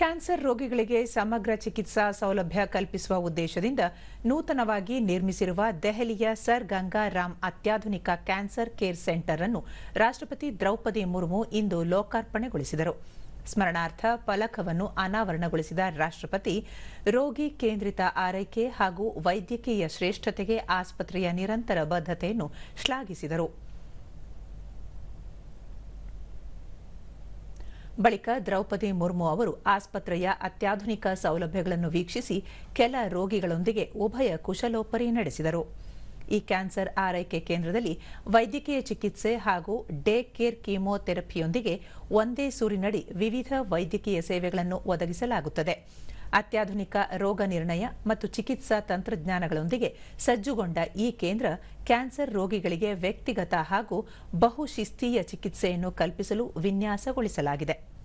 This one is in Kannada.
ಕ್ಯಾನ್ಸರ್ ರೋಗಿಗಳಿಗೆ ಸಮಗ್ರ ಚಿಕಿತ್ಸಾ ಸೌಲಭ್ಯ ಕಲ್ಪಿಸುವ ಉದ್ದೇಶದಿಂದ ನೂತನವಾಗಿ ನಿರ್ಮಿಸಿರುವ ದೆಹಲಿಯ ಸರ್ ಗಂಗಾ ರಾಮ್ ಅತ್ಯಾಧುನಿಕ ಕ್ಯಾನ್ಸರ್ ಕೇರ್ ಸೆಂಟರ್ ಅನ್ನು ರಾಷ್ಟ್ರಪತಿ ದ್ರೌಪದಿ ಮುರ್ಮು ಇಂದು ಲೋಕಾರ್ಪಣೆಗೊಳಿಸಿದರು. ಸ್ಮರಣಾರ್ಥ ಫಲಕವನ್ನು ಅನಾವರಣಗೊಳಿಸಿದ ರಾಷ್ಟ್ರಪತಿ, ರೋಗಿ ಕೇಂದ್ರಿತ ಆರೈಕೆ ಹಾಗೂ ವೈದ್ಯಕೀಯ ಶ್ರೇಷ್ಠತೆಗೆ ಆಸ್ಪತ್ರೆಯ ನಿರಂತರ ಬದ್ಧತೆಯನ್ನು ಶ್ಲಾಘಿಸಿದರು. ಬಳಿಕ ದ್ರೌಪದಿ ಮುರ್ಮು ಅವರು ಆಸ್ಪತ್ರೆಯ ಅತ್ಯಾಧುನಿಕ ಸೌಲಭ್ಯಗಳನ್ನು ವೀಕ್ಷಿಸಿ ಕೆಲ ರೋಗಿಗಳೊಂದಿಗೆ ಉಭಯ ಕುಶಲೋಪರಿ ನಡೆಸಿದರು. ಈ ಕ್ಯಾನ್ಸರ್ ಆರೈಕೆ ಕೇಂದ್ರದಲ್ಲಿ ವೈದ್ಯಕೀಯ ಚಿಕಿತ್ಸೆ ಹಾಗೂ ಡೇ ಕೇರ್ ಕೀಮೋಥೆರಪಿಯೊಂದಿಗೆ ಒಂದೇ ಸೂರಿನಡಿ ವಿವಿಧ ವೈದ್ಯಕೀಯ ಸೇವೆಗಳನ್ನು ಒದಗಿಸಲಾಗುತ್ತದೆ. ಅತ್ಯಾಧುನಿಕ ರೋಗ ನಿರ್ಣಯ ಮತ್ತು ಚಿಕಿತ್ಸಾ ತಂತ್ರಜ್ಞಾನಗಳೊಂದಿಗೆ ಸಜ್ಜುಗೊಂಡ ಈ ಕೇಂದ್ರ ಕ್ಯಾನ್ಸರ್ ರೋಗಿಗಳಿಗೆ ವ್ಯಕ್ತಿಗತ ಹಾಗೂ ಬಹುಶಿಸ್ತೀಯ ಚಿಕಿತ್ಸೆಯನ್ನು ಕಲ್ಪಿಸಲು ವಿನ್ಯಾಸಗೊಳಿಸಲಾಗಿದೆ.